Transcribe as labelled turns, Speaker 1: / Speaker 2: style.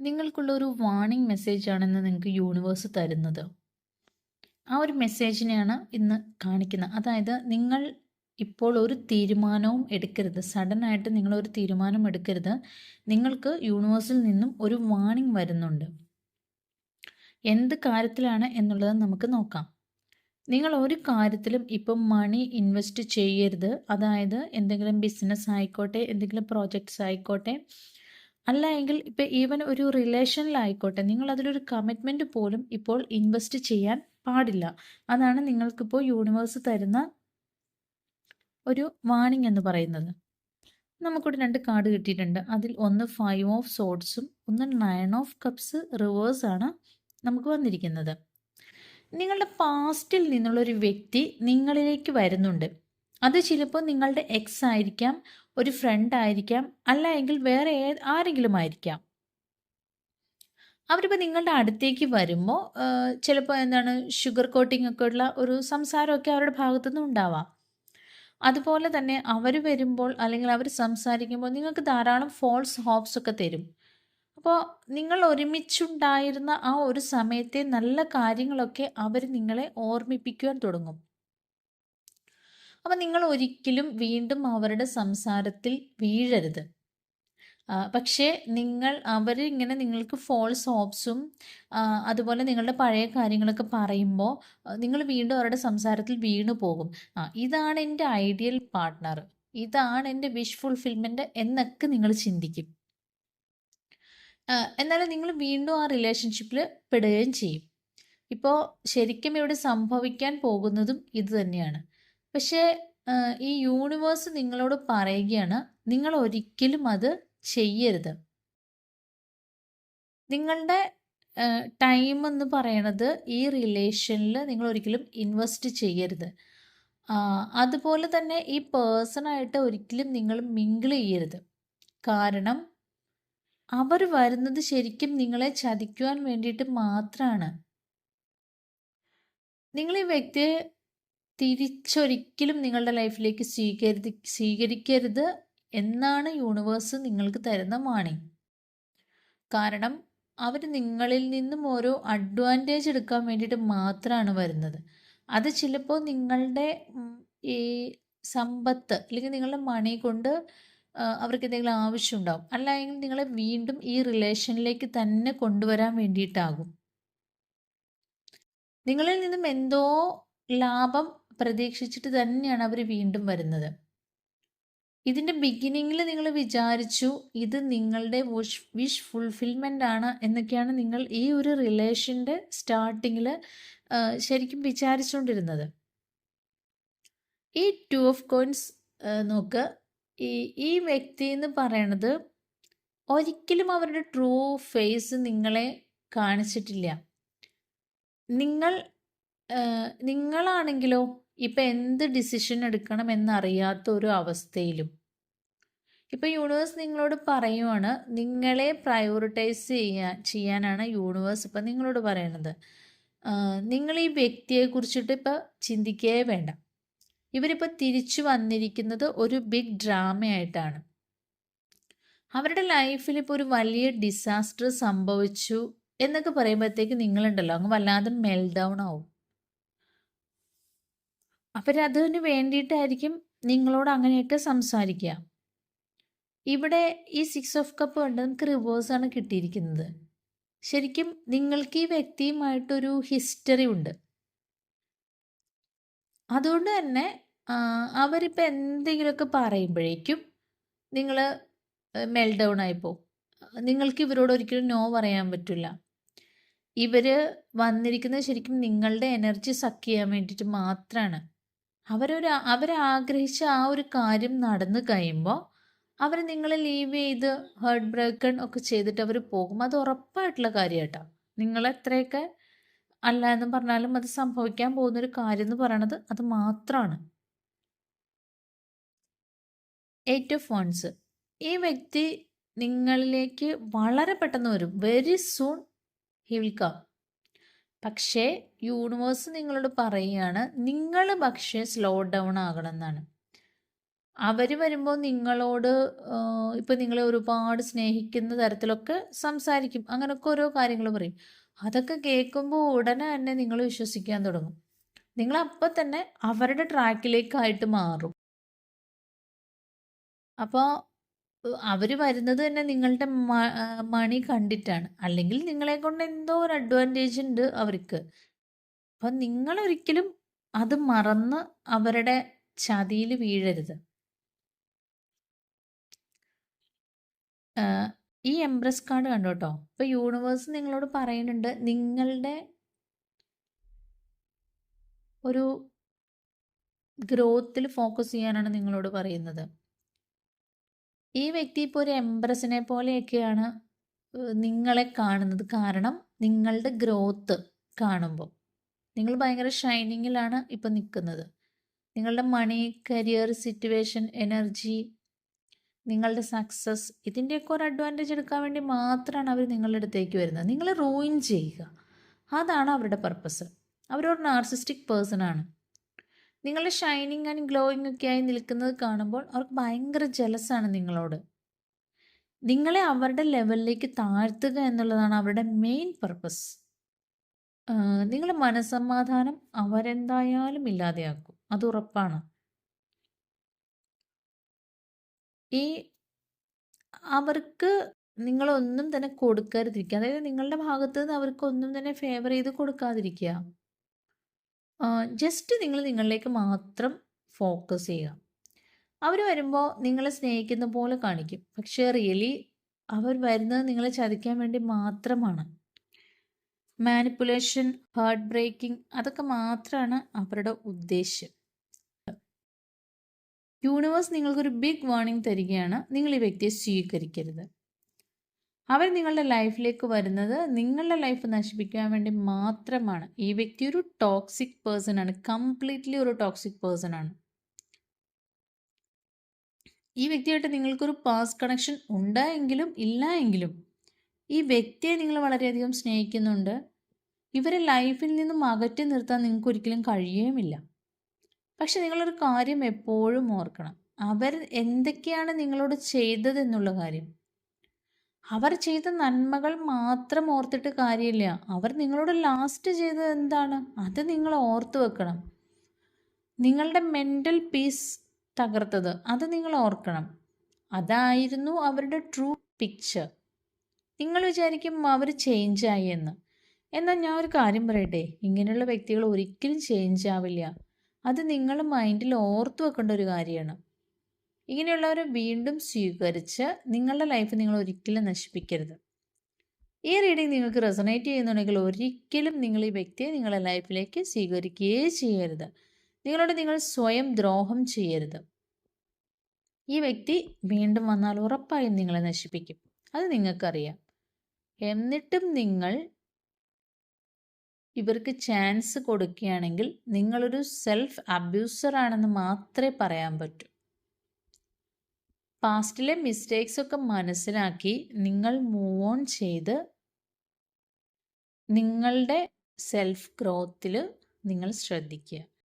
Speaker 1: നിങ്ങൾക്കുള്ള ഒരു warning message ആണെന്ന് നിങ്ങൾക്ക് യൂണിവേഴ്സ് തരുന്നത്. ആ ഒരു മെസ്സേജിനെയാണ് ഇന്ന് കാണിക്കുന്നത്. അതായത് നിങ്ങൾ ഇപ്പോൾ ഒരു തീരുമാനവും എടുക്കരുത്. സഡനായിട്ട് നിങ്ങളൊരു തീരുമാനം എടുക്കരുത്. നിങ്ങൾക്ക് യൂണിവേഴ്സിൽ നിന്നും ഒരു വാണിംഗ് വരുന്നുണ്ട്. എന്ത് കാര്യത്തിലാണ് എന്നുള്ളത് നമുക്ക് നോക്കാം. നിങ്ങൾ ഒരു കാര്യത്തിലും ഇപ്പം മണി ഇൻവെസ്റ്റ് ചെയ്യരുത്. അതായത് എന്തെങ്കിലും ബിസിനസ് ആയിക്കോട്ടെ, എന്തെങ്കിലും പ്രോജക്ട്സ് ആയിക്കോട്ടെ, അല്ല എങ്കിൽ ഇപ്പം ഈവൻ ഒരു റിലേഷനിലായിക്കോട്ടെ, നിങ്ങൾ അതിലൊരു കമ്മിറ്റ്മെന്റ് പോലും ഇപ്പോൾ ഇൻവെസ്റ്റ് ചെയ്യാൻ പാടില്ല. അതാണ് നിങ്ങൾക്കിപ്പോൾ യൂണിവേഴ്സ് തരുന്ന ഒരു വാണിംഗ് എന്ന് പറയുന്നത്. നമുക്കൊരു രണ്ട് കാർഡ് കിട്ടിയിട്ടുണ്ട്. അതിൽ ഒന്ന് ഫൈവ് ഓഫ് സോഡ്സും ഒന്ന് നയൻ ഓഫ് കപ്സ് റിവേഴ്സ് ആണ് നമുക്ക് വന്നിരിക്കുന്നത്. നിങ്ങളുടെ പാസ്റ്റിൽ നിന്നുള്ളൊരു വ്യക്തി നിങ്ങളിലേക്ക് വരുന്നുണ്ട്. അത് ചിലപ്പോൾ നിങ്ങളുടെ എക്സ് ആയിരിക്കാം, ഒരു ഫ്രണ്ട് ആയിരിക്കാം, അല്ല എങ്കിൽ വേറെ ആരെങ്കിലും ആയിരിക്കാം. അവരിപ്പോൾ നിങ്ങളുടെ അടുത്തേക്ക് വരുമ്പോൾ ചിലപ്പോൾ എന്താണ് ഷുഗർ കോട്ടിംഗ് ഒക്കെ ഉള്ള ഒരു സംസാരമൊക്കെ അവരുടെ ഭാഗത്തുനിന്ന് ഉണ്ടാവാം. അതുപോലെ തന്നെ അവർ വരുമ്പോൾ അല്ലെങ്കിൽ അവർ സംസാരിക്കുമ്പോൾ നിങ്ങൾക്ക് ധാരാളം ഫോൾസ് ഹോപ്സ് ഒക്കെ തരും. അപ്പോൾ നിങ്ങൾ ഒരുമിച്ചുണ്ടായിരുന്ന ആ ഒരു സമയത്തെ നല്ല കാര്യങ്ങളൊക്കെ അവർ നിങ്ങളെ ഓർമ്മിപ്പിക്കുവാൻ തുടങ്ങും. അപ്പോൾ നിങ്ങൾ ഒരിക്കലും വീണ്ടും അവരുടെ സംസാരത്തിൽ വീഴരുത്. പക്ഷേ നിങ്ങൾ അവർ നിങ്ങൾക്ക് ഫോൾസ് ഹോപ്സും അതുപോലെ നിങ്ങളുടെ പഴയ കാര്യങ്ങളൊക്കെ പറയുമ്പോൾ നിങ്ങൾ വീണ്ടും അവരുടെ സംസാരത്തിൽ വീണു പോകും. ആ ഇതാണ് എന്റെ ഐഡിയൽ പാർട്ട്ണർ. ഇതാണ് എന്റെ വിഷ് ഫുൾഫിൽമെന്റ് എന്നൊക്കെ നിങ്ങൾ ചിന്തിക്കും. എന്നാലും നിങ്ങൾ വീണ്ടും ആ റിലേഷൻഷിപ്പിൽ പെടുകയും ചെയ്യും. ഇപ്പോൾ ശരിക്കും ഇവിടെ സംഭവിക്കാൻ പോകുന്നതും ഇത് തന്നെയാണ്. പക്ഷേ ഈ യൂണിവേഴ്സ് നിങ്ങളോട് പറയുകയാണ് നിങ്ങൾ ഒരിക്കലും അത് ചെയ്യരുത്. നിങ്ങളുടെ ടൈം എന്ന് പറയണത് ഈ റിലേഷനിൽ നിങ്ങൾ ഒരിക്കലും ഇൻവെസ്റ്റ് ചെയ്യരുത്. അതുപോലെ തന്നെ ഈ പേഴ്സണായിട്ട് ഒരിക്കലും നിങ്ങൾ മിങ്കിൾ ചെയ്യരുത്. കാരണം അവർ വരുന്നത് ശരിക്കും നിങ്ങളെ ചതിക്കുവാൻ വേണ്ടിയിട്ട് മാത്രമാണ്. നിങ്ങൾ ഈ വ്യക്തിയെ തിരിച്ചൊരിക്കലും നിങ്ങളുടെ ലൈഫിലേക്ക് സ്വീകരി സ്വീകരിക്കരുത് എന്നാണ് യൂണിവേഴ്സ് നിങ്ങൾക്ക് തരുന്ന വാണിംഗ്. കാരണം അവർ നിങ്ങളിൽ നിന്നും ഓരോ അഡ്വാന്റേജ് എടുക്കാൻ വേണ്ടിയിട്ട് മാത്രമാണ് വരുന്നത്. അത് ചിലപ്പോൾ നിങ്ങളുടെ ഈ സമ്പത്ത് അല്ലെങ്കിൽ നിങ്ങളുടെ മണി കൊണ്ട് അവർക്ക് എന്തെങ്കിലും ആവശ്യം ഉണ്ടാവും അല്ലെങ്കിൽ നിങ്ങളെ വീണ്ടും ഈ റിലേഷനിലേക്ക് തന്നെ കൊണ്ടുവരാൻ വേണ്ടിയിട്ടാകും. നിങ്ങളിൽ നിന്നും എന്തോ ലാഭം പ്രതീക്ഷിച്ചിട്ട് തന്നെയാണ് അവർ വീണ്ടും വരുന്നത്. ഇതിന്റെ ബിഗിനിങ്ങിൽ നിങ്ങൾ വിചാരിച്ചു ഇത് നിങ്ങളുടെ വിഷ് വിഷ് ഫുൾഫിൽമെന്റ് ആണ് എന്നൊക്കെയാണ് നിങ്ങൾ ഈ ഒരു റിലേഷന്റെ സ്റ്റാർട്ടിങ്ങിൽ ശരിക്കും വിചാരിച്ചുകൊണ്ടിരുന്നത്. ഈ ടു ഓഫ് കോയിൻസ് നോക്ക് ഈ ഈ വ്യക്തി എന്ന് പറയണത് ഒരിക്കലും അവരുടെ ട്രൂ ഫേസ് നിങ്ങളെ കാണിച്ചിട്ടില്ല. നിങ്ങൾ നിങ്ങളാണെങ്കിലോ ഇപ്പം എന്ത് ഡിസിഷൻ എടുക്കണം എന്നറിയാത്ത ഒരു അവസ്ഥയിലും. ഇപ്പം യൂണിവേഴ്സ് നിങ്ങളോട് പറയുവാണ് നിങ്ങളെ പ്രയോറിറ്റൈസ് ചെയ്യാൻ ചെയ്യാനാണ് യൂണിവേഴ്സ് ഇപ്പം നിങ്ങളോട് പറയണത്. നിങ്ങൾ ഈ വ്യക്തിയെ കുറിച്ചിട്ട് ഇപ്പം ചിന്തിക്കേ വേണ്ട. ഇവരിപ്പോൾ തിരിച്ചു വന്നിരിക്കുന്നത് ഒരു ബിഗ് ഡ്രാമയായിട്ടാണ്. അവരുടെ ലൈഫിൽ ഇപ്പോൾ ഒരു വലിയ ഡിസാസ്റ്റർ സംഭവിച്ചു എന്നൊക്കെ പറയുമ്പോഴത്തേക്ക് നിങ്ങളുണ്ടല്ലോ അങ്ങ് വല്ലാതെ മെൽഡൗൺ ആവും. അവരതിന് വേണ്ടിയിട്ടായിരിക്കും നിങ്ങളോട് അങ്ങനെയൊക്കെ സംസാരിക്കുക. ഇവിടെ ഈ സിക്സ് ഓഫ് കപ്പ് കണ്ട് നമുക്ക് ആണ് കിട്ടിയിരിക്കുന്നത്. ശരിക്കും നിങ്ങൾക്ക് ഈ വ്യക്തിയുമായിട്ടൊരു ഹിസ്റ്ററി ഉണ്ട്. അതുകൊണ്ട് തന്നെ അവരിപ്പോൾ എന്തെങ്കിലുമൊക്കെ പറയുമ്പോഴേക്കും നിങ്ങൾ മെൽഡൗൺ ഡൗൺ. നിങ്ങൾക്ക് ഇവരോട് ഒരിക്കലും നോ പറയാൻ പറ്റില്ല. ഇവർ വന്നിരിക്കുന്നത് ശരിക്കും നിങ്ങളുടെ എനർജി സക്ക് ചെയ്യാൻ വേണ്ടിയിട്ട് മാത്രമാണ്. അവരൊരു അവരാഗ്രഹിച്ച ആ ഒരു കാര്യം നടന്നു കഴിയുമ്പോൾ അവർ നിങ്ങളെ ലീവ് ചെയ്ത് ഹേർട്ട് ബ്രേക്കൺ ഒക്കെ ചെയ്തിട്ട് അവർ പോകും. അത് ഉറപ്പായിട്ടുള്ള കാര്യമാട്ടോ. നിങ്ങൾ എത്രയൊക്കെ അല്ല എന്ന് പറഞ്ഞാലും അത് സംഭവിക്കാൻ പോകുന്നൊരു കാര്യം എന്ന് പറയണത് അത് മാത്രമാണ്. എയ്റ്റ് ഓഫ് വൺസ് ഈ വ്യക്തി നിങ്ങളിലേക്ക് വളരെ പെട്ടെന്ന് വരും. Very soon he will come. പക്ഷേ യൂണിവേഴ്സ് നിങ്ങളോട് പറയുകയാണ് നിങ്ങൾ പക്ഷേ സ്ലോ ഡൗൺ ആകണം എന്നാണ്. അവർ വരുമ്പോൾ നിങ്ങളോട് ഇപ്പം നിങ്ങളെ ഒരുപാട് സ്നേഹിക്കുന്ന തരത്തിലൊക്കെ സംസാരിക്കും. അങ്ങനെയൊക്കെ ഓരോ കാര്യങ്ങൾ പറയും. അതൊക്കെ കേൾക്കുമ്പോൾ ഉടനെ തന്നെ നിങ്ങൾ വിശ്വസിക്കാൻ തുടങ്ങും. നിങ്ങൾ അപ്പം തന്നെ അവരുടെ ട്രാക്കിലേക്കായിട്ട് മാറും. അപ്പോൾ അവർ വരുന്നത് തന്നെ നിങ്ങളുടെ മണി കണ്ടിട്ടാണ്. അല്ലെങ്കിൽ നിങ്ങളെ കൊണ്ട് എന്തോ ഒരു അഡ്വാന്റേജ് ഉണ്ട് അവർക്ക്. അപ്പൊ നിങ്ങൾ ഒരിക്കലും അത് മറന്ന് അവരുടെ ചതിയിൽ വീഴരുത്. ഈ എംപ്രസ് കാർഡ് കണ്ടു കേട്ടോ. ഇപ്പൊ യൂണിവേഴ്സ് നിങ്ങളോട് പറയുന്നുണ്ട് നിങ്ങളുടെ ഒരു ഗ്രോത്തിൽ ഫോക്കസ് ചെയ്യാനാണ് നിങ്ങളോട് പറയുന്നത്. ഈ വ്യക്തി ഇപ്പോൾ ഒരു എംപ്രസിനെ പോലെയൊക്കെയാണ് നിങ്ങളെ കാണുന്നത്. കാരണം നിങ്ങളുടെ ഗ്രോത്ത് കാണുമ്പോൾ നിങ്ങൾ ഭയങ്കര ഷൈനിങ്ങിലാണ് ഇപ്പം നിൽക്കുന്നത് നിങ്ങളുടെ മണി കരിയർ സിറ്റുവേഷൻ എനർജി നിങ്ങളുടെ സക്സസ് ഇതിന്റെയൊക്കെ ഒരു അഡ്വാന്റേജ് എടുക്കാൻ വേണ്ടി മാത്രമാണ് അവർ നിങ്ങളുടെ അടുത്തേക്ക് വരുന്നത്. നിങ്ങളെ റൂയിൻ ചെയ്യുക. അതാണ് അവരുടെ പർപ്പസ് അവരൊരു നാർസിസ്റ്റിക് പേഴ്സൺ ആണ്. നിങ്ങളുടെ ഷൈനിങ് ആൻഡ് ഗ്ലോയിങ് ഒക്കെ ആയി നിൽക്കുന്നത് കാണുമ്പോൾ അവർക്ക് ഭയങ്കര ജലസാണ് നിങ്ങളോട്. നിങ്ങളെ അവരുടെ ലെവലിലേക്ക് താഴ്ത്തുക എന്നുള്ളതാണ് അവരുടെ മെയിൻ പർപ്പസ് നിങ്ങളുടെ മനസമാധാനം അവരെന്തായാലും ഇല്ലാതെയാക്കും. അത് ഉറപ്പാണ്. ഈ അവർക്ക് നിങ്ങളൊന്നും തന്നെ കൊടുക്കാതിരിക്കുക. അതായത് നിങ്ങളുടെ ഭാഗത്ത് നിന്ന് അവർക്കൊന്നും തന്നെ ഫേവർ ചെയ്ത് കൊടുക്കാതിരിക്കുക. ജസ്റ്റ് നിങ്ങൾ നിങ്ങളിലേക്ക് മാത്രം ഫോക്കസ് ചെയ്യുക. അവർ വരുമ്പോൾ നിങ്ങളെ സ്നേഹിക്കുന്ന പോലെ കാണിക്കും. പക്ഷേ റിയലി അവർ വരുന്നത് നിങ്ങളെ ചതിക്കാൻ വേണ്ടി മാത്രമാണ്. മാനിപ്പുലേഷൻ ഹാർട്ട് ബ്രേക്കിംഗ് അതൊക്കെ മാത്രമാണ് അവരുടെ ഉദ്ദേശ്യം. യൂണിവേഴ്സ് നിങ്ങൾക്കൊരു ബിഗ് വാർണിംഗ് തരികയാണ്. നിങ്ങൾ ഈ വ്യക്തിയെ സ്വീകരിക്കരുത്. അവർ നിങ്ങളുടെ ലൈഫിലേക്ക് വരുന്നത് നിങ്ങളുടെ ലൈഫ് നശിപ്പിക്കാൻ വേണ്ടി മാത്രമാണ്. ഈ വ്യക്തി ഒരു ടോക്സിക് പേഴ്സൺ ആണ്. കംപ്ലീറ്റ്ലി ഒരു ടോക്സിക് പേഴ്സൺ ആണ്. ഈ വ്യക്തിയായിട്ട് നിങ്ങൾക്കൊരു പാസ് കണക്ഷൻ ഉണ്ടായെങ്കിലും ഇല്ല എങ്കിലും ഈ വ്യക്തിയെ നിങ്ങൾ വളരെയധികം സ്നേഹിക്കുന്നുണ്ട്. ഇവരെ ലൈഫിൽ നിന്നും അകറ്റി നിർത്താൻ നിങ്ങൾക്ക് ഒരിക്കലും കഴിയുമില്ല പക്ഷെ നിങ്ങളൊരു കാര്യം എപ്പോഴും ഓർക്കണം. അവർ എന്തൊക്കെയാണ് നിങ്ങളോട് ചെയ്തതെന്നുള്ള കാര്യം. അവർ ചെയ്ത നന്മകൾ മാത്രം ഓർത്തിട്ട് കാര്യമില്ല. അവർ നിങ്ങളോട് ലാസ്റ്റ് ചെയ്തത് എന്താണ്? അത് നിങ്ങൾ ഓർത്തു വെക്കണം. നിങ്ങളുടെ മെന്റൽ പീസ് തകർത്തത് അത് നിങ്ങൾ ഓർക്കണം. അതായിരുന്നു അവരുടെ ട്രൂ പിക്ചർ നിങ്ങൾ വിചാരിക്കും അവർ ചേഞ്ച് ആയി എന്ന്. എന്നാൽ ഞാൻ ഒരു കാര്യം പറയട്ടെ? ഇങ്ങനെയുള്ള വ്യക്തികൾ ഒരിക്കലും ചേഞ്ച് ആവില്ല. അത് നിങ്ങൾ മൈൻഡിൽ ഓർത്തു വെക്കേണ്ട ഒരു കാര്യമാണ്. ഇങ്ങനെയുള്ളവരെ വീണ്ടും സ്വീകരിച്ച് നിങ്ങളുടെ ലൈഫ് നിങ്ങൾ ഒരിക്കലും നശിപ്പിക്കരുത്. ഈ റീഡിംഗ് നിങ്ങൾക്ക് റെസണേറ്റ് ചെയ്യുന്നുണ്ടെങ്കിൽ ഒരിക്കലും നിങ്ങൾ ഈ വ്യക്തിയെ നിങ്ങളുടെ ലൈഫിലേക്ക് സ്വീകരിക്കുകയേ ചെയ്യരുത്. നിങ്ങളോട് നിങ്ങൾ സ്വയം ദ്രോഹം ചെയ്യരുത്. ഈ വ്യക്തി വീണ്ടും വന്നാൽ ഉറപ്പായും നിങ്ങളെ നശിപ്പിക്കും. അത് നിങ്ങൾക്കറിയാം. എന്നിട്ടും നിങ്ങൾ ഇവർക്ക് ചാൻസ് കൊടുക്കുകയാണെങ്കിൽ നിങ്ങളൊരു സെൽഫ് അബ്യൂസർ ആണെന്ന് മാത്രമേ പറയാൻ പറ്റൂ. പാസ്റ്റിലെ മിസ്റ്റേക്സ് ഒക്കെ മനസ്സിലാക്കി നിങ്ങൾ മൂവ് ഓൺ ചെയ്ത് നിങ്ങളുടെ സെൽഫ് ഗ്രോത്തിൽ നിങ്ങൾ ശ്രദ്ധിക്കുക.